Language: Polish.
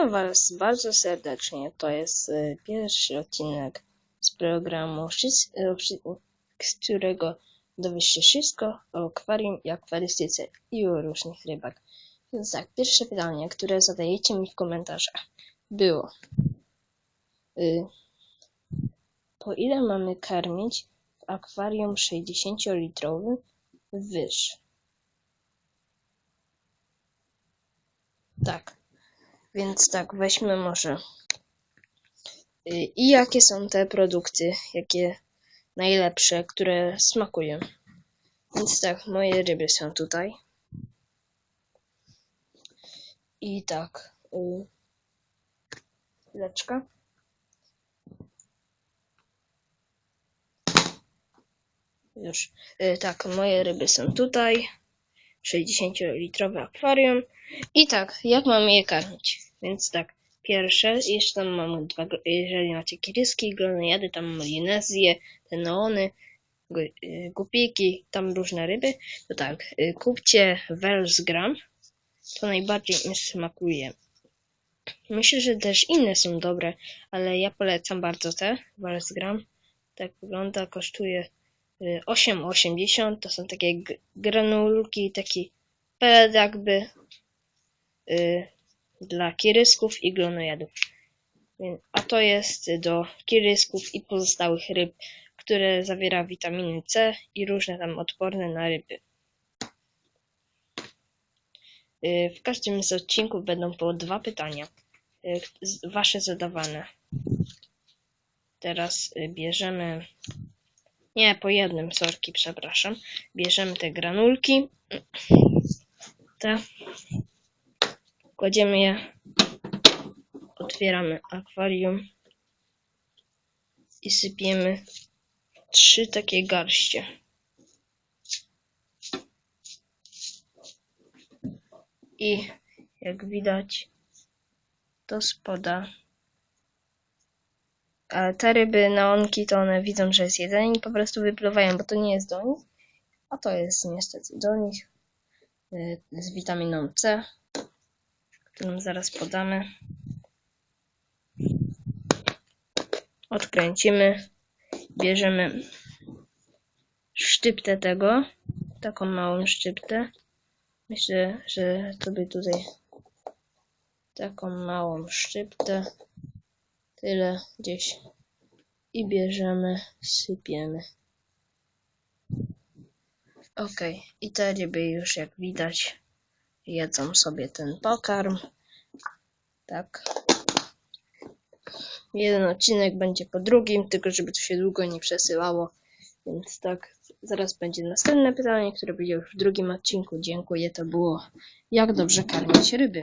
Witam Was bardzo serdecznie. To jest e, pierwszy odcinek z programu, z którego dowiesz się wszystko o akwarium i akwarystyce i o różnych rybach. Więc tak, pierwsze pytanie, które zadajecie mi w komentarzach było y, po ile mamy karmić w akwarium 60-litrowym wyż? Tak. Więc tak, weźmy może. Y, I jakie są te produkty, jakie najlepsze, które smakują? Więc tak, moje ryby są tutaj. I tak, y, leczka. Już, y, tak, moje ryby są tutaj. 60-litrowe akwarium. I tak, jak mamy je karmić? Więc tak, pierwsze, jeszcze tam mamy dwa, jeżeli macie kiryski, glonojady, tam malinezje, te neony, y, gupiki, tam różne ryby, to tak, y, kupcie Welsgram, to najbardziej mi smakuje. Myślę, że też inne są dobre, ale ja polecam bardzo te Welsgram. Tak wygląda, kosztuje y, 8,80, to są takie granulki, taki pelet jakby y, dla kirysków i glonojadów. A to jest do kirysków i pozostałych ryb, które zawiera witaminy C i różne tam odporne na ryby. Y, W każdym z odcinków będą po dwa pytania, y, wasze zadawane. Teraz y, bierzemy, nie, po jednym, sorki, przepraszam. Bierzemy te granulki, te, kładziemy je, otwieramy akwarium i sypiemy trzy takie garście. I jak widać, to spada. A te ryby neonki, to one widzą, że jest jedzenie i po prostu wypływają, bo to nie jest do nich. A to jest niestety do nich. y, Z witaminą C, którą zaraz podamy. Odkręcimy. Bierzemy szczyptę tego. Taką małą szczyptę. Myślę, że to by tutaj taką małą szczyptę. Tyle gdzieś. I bierzemy, sypiemy. Ok, i te ryby już jak widać jedzą sobie ten pokarm. Tak. Jeden odcinek będzie po drugim, tylko żeby to się długo nie przesyłało. Więc tak, zaraz będzie następne pytanie, które będzie już w drugim odcinku. Dziękuję, to było jak dobrze karmić ryby.